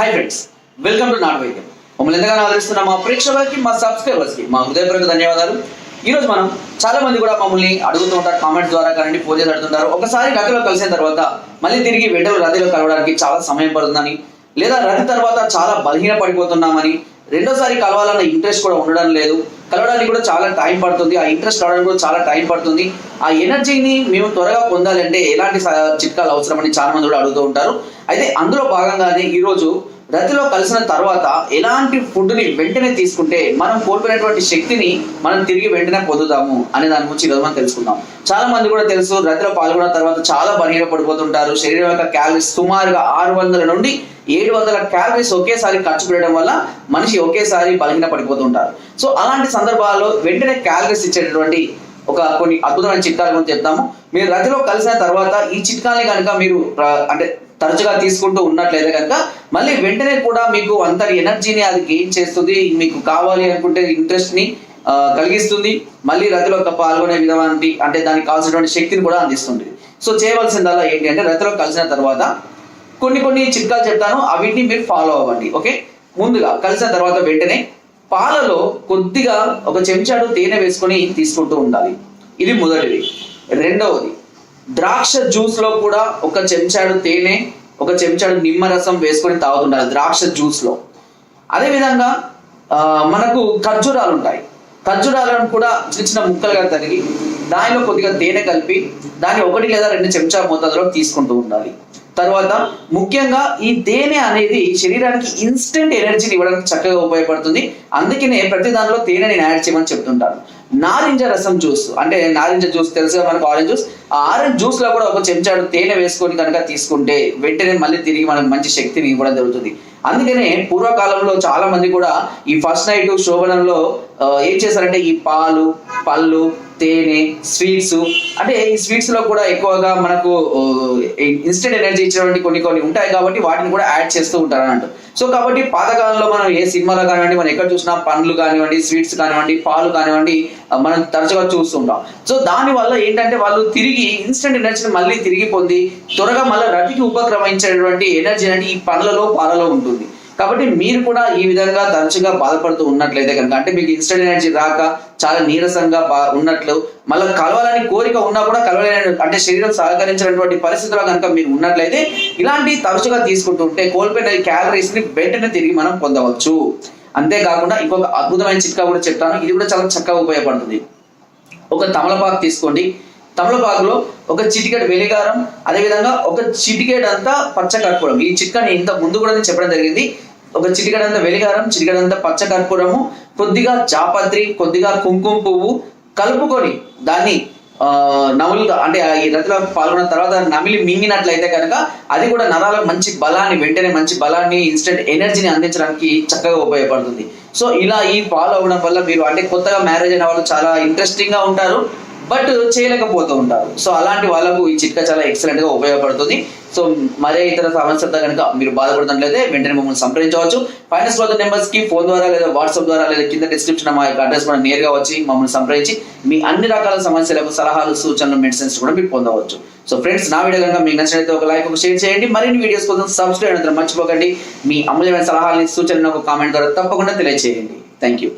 Hi friends welcome to నాట్ వైద్యం మమ్మల్ని ఎంతగానో ఆదరిస్తున్న మా ప్రేక్షకులకి మా సబ్స్క్రైబర్స్కి మా హృదయపూర్వక ధన్యవాదాలు. ఈ రోజు మనం చాలా మంది కూడా మమ్మల్ని అడుగుతూ ఉంటారు కామెంట్స్ ద్వారా కానీ ఫోన్ చేసి అడుగుతుంటారు. ఒకసారి రతిలో కలిసిన తర్వాత మళ్ళీ తిరిగి వెంటనే రతిలో కలవడానికి చాలా సమయం పడుతుందని లేదా రతి తర్వాత చాలా బలహీన పడిపోతున్నామని రెండోసారి కలవాలన్న ఇంట్రెస్ట్ కూడా ఉండడం లేదు. కలవడానికి కూడా చాలా టైం పడుతుంది ఆ ఇంట్రెస్ట్ రావడానికి కూడా చాలా టైం పడుతుంది. ఆ ఎనర్జీని మేము త్వరగా పొందాలంటే ఎలాంటి స- చిట్కాలు అవసరమని చాలా మంది కూడా అడుగుతూ ఉంటారు. అయితే అందులో భాగంగానే ఈరోజు రతిలో కలిసిన తర్వాత ఎలాంటి ఫుడ్ని వెంటనే తీసుకుంటే మనం కోల్పోయినటువంటి శక్తిని మనం తిరిగి వెంటనే పొందుతాము అనే దాని గురించి ఈరోజు మనం తెలుసుకుందాం. చాలా మంది కూడా తెలుసు రతిలో పాల్గొన్న తర్వాత చాలా బలహీన పడిపోతుంటారు శరీరం యొక్క క్యాలరీస్ సుమారుగా ఆరు వందల నుండి ఏడు వందల క్యాలరీస్ ఒకేసారి ఖర్చు పెట్టడం వల్ల మనిషి ఒకేసారి బలహీన పడిపోతుంటారు సో అలాంటి సందర్భాల్లో వెంటనే క్యాలరీస్ ఇచ్చేటటువంటి ఒక కొన్ని అద్భుతమైన చిట్కాల గురించి చెప్తాము. మీరు రతిలో కలిసిన తర్వాత ఈ చిట్కాల్ని కనుక మీరు అంటే తరచుగా తీసుకుంటూ ఉన్నట్లయితే కనుక మళ్ళీ వెంటనే కూడా మీకు అంతటి ఎనర్జీని అది గెయిన్ చేస్తుంది మీకు కావాలి అనుకుంటే ఇంట్రెస్ట్ని కలిగిస్తుంది. మళ్ళీ రతిలో ఒక పాల్గొనే విధానానికి అంటే దానికి కావాల్సినటువంటి శక్తిని కూడా అందిస్తుంది. సో చేయవలసిందల్లా ఏంటి అంటే రతిలో కలిసిన తర్వాత కొన్ని కొన్ని చిట్కాలు చెప్తాను. అవిటిని మీరు ఫాలో అవ్వండి ఓకే ముందుగా కలిసిన తర్వాత వెంటనే పాలలో కొద్దిగా ఒక చెంచాడు తేనె వేసుకొని తీసుకుంటూ ఉండాలి. ఇది మొదటిది. రెండవది ద్రాక్ష జ్యూస్లో కూడా ఒక చెంచాడు తేనె ఒక చెంచాడు నిమ్మరసం వేసుకొని తాగుతుండాలి ద్రాక్ష జ్యూస్లో. అదేవిధంగా మనకు ఖర్జూరాలు ఉంటాయి. ఖర్జూరాలను కూడా చిన్న చిన్న ముక్కలుగా తరిగి దానిలో కొద్దిగా తేనె కలిపి దాన్ని ఒకటి లేదా రెండు చెంచా మోతాదులో తీసుకుంటూ ఉండాలి. తర్వాత ముఖ్యంగా ఈ తేనె అనేది శరీరానికి ఇన్స్టెంట్ ఎనర్జీని ఇవ్వడానికి చక్కగా ఉపయోగపడుతుంది. అందుకనే ప్రతి దానిలో తేనెని యాడ్ చేయమని చెప్తుంటాను నారింజ రసం జ్యూస్. అంటే నారింజ జ్యూస్ తెలుసుగా మనకు ఆరెంజ్ జ్యూస్? ఆ ఆరెంజ్ జ్యూస్లో కూడా ఒక చెంచాడు తేనె వేసుకొని కనుక తీసుకుంటే వెంటనే మళ్ళీ తిరిగి మనకు మంచి శక్తిని ఇవ్వడం జరుగుతుంది. అందుకనే పూర్వకాలంలో చాలా మంది కూడా ఈ ఫస్ట్ నైట్ శోభనంలో ఏం చేశారంటే ఈ పాలు పళ్ళు తేనె స్వీట్స్ అంటే ఈ స్వీట్స్లో కూడా ఎక్కువగా మనకు ఇన్స్టెంట్ ఎనర్జీ ఇచ్చినటువంటి కొన్ని కొన్ని ఉంటాయి కాబట్టి వాటిని కూడా యాడ్ చేస్తూ ఉంటారు అన్నట్టు సో కాబట్టి పాతకాలంలో మనం ఏ సినిమాలో కానివ్వండి మనం ఎక్కడ చూసినా పండ్లు కానివ్వండి స్వీట్స్ కానివ్వండి పాలు కానివ్వండి మనం తరచుగా చూస్తుంటాం. సో దాని వల్ల ఏంటంటే వాళ్ళు తిరిగి ఇన్స్టెంట్ ఎనర్జీని మళ్ళీ తిరిగి పొంది త్వరగా మళ్ళీ రతికి ఉపక్రమించేటువంటి ఎనర్జీ అనేది ఈ పండ్లలో పాలలో ఉంటుంది. కాబట్టి మీరు కూడా ఈ విధంగా తరచుగా బాధపడుతూ ఉన్నట్లయితే కనుక అంటే మీకు ఇన్స్టెంట్ ఎనర్జీ రాక చాలా నీరసంగా బా ఉన్నట్లు మళ్ళీ కలవాలని కోరిక ఉన్నా కూడా కలవలేని అంటే శరీరం సహకరించినటువంటి పరిస్థితుల్లో కనుక మీరు ఉన్నట్లయితే ఇలాంటి తరచుగా తీసుకుంటూ ఉంటే కోల్పోయిన క్యాలరీస్ని వెంటనే తిరిగి మనం పొందవచ్చు. అంతేకాకుండా ఇంకొక అద్భుతమైన చిట్కా కూడా చెప్తాను. ఇది కూడా చాలా చక్కగా ఉపయోగపడుతుంది. ఒక తమలపాకు తీసుకోండి. తమలపాకులో ఒక చిటికెట్ వెలిగారం అదేవిధంగా ఒక చిటికెట్ అంతా పచ్చ కర్పూరం. ఈ చిట్కాని ఇంత ముందు కూడా నేను చెప్పడం జరిగింది. ఒక చిటికడంత వెలిగారం చిటికడంత పచ్చ కర్పూరము కొద్దిగా జాపత్రి కొద్దిగా కుంకుమ పువ్వు కలుపుకొని దాన్ని నములుగా అంటే ఈ రతిలో పాల్గొన్న తర్వాత నమిలి మింగినట్లయితే కనుక అది కూడా నరాలకు మంచి బలాన్ని వెంటనే మంచి బలాన్ని ఇన్స్టెంట్ ఎనర్జీని అందించడానికి చక్కగా ఉపయోగపడుతుంది. సో ఇలా ఈ ఫాలో అవ్వడం వల్ల మీరు అంటే కొత్తగా మ్యారేజ్ అయిన వాళ్ళు చాలా ఇంట్రెస్టింగ్గా ఉంటారు. బట్ చేయలేకపోతూ ఉంటారు. సో అలాంటి వాళ్ళకు ఈ చిట్కా చాలా ఎక్సలెంట్గా ఉపయోగపడుతుంది. సో మరే ఇతర సమస్యలతో కనుక మీరు బాధపడుతున్నట్లయితే వెంటనే మమ్మల్ని సంప్రదించవచ్చు. ఫైనాన్స్ వాళ్ళ నెంబర్స్కి ఫోన్ ద్వారా లేదా వాట్సాప్ ద్వారా లేదా కింద డిస్క్రిప్షన్ మా యొక్క అడ్రస్ కూడా నేరుగా వచ్చి మమ్మల్ని సంప్రదించి మీ అన్ని రకాల సమస్యలకు సలహాలు సూచనలు మెడిసిన్స్ కూడా మీరు పొందవచ్చు. సో ఫ్రెండ్స్ నా వీడియో కనుక మీకు నచ్చినట్లయితే ఒక లైక్ ఒక షేర్ చేయండి. మరిన్ని వీడియోస్ కోసం సబ్స్క్రైబ్ అయినంత మర్చిపోకండి. మీ అమూల్యమైన సలహాలని సూచనలను ఒక కామెంట్ ద్వారా తప్పకుండా తెలియజేయండి థ్యాంక్ యూ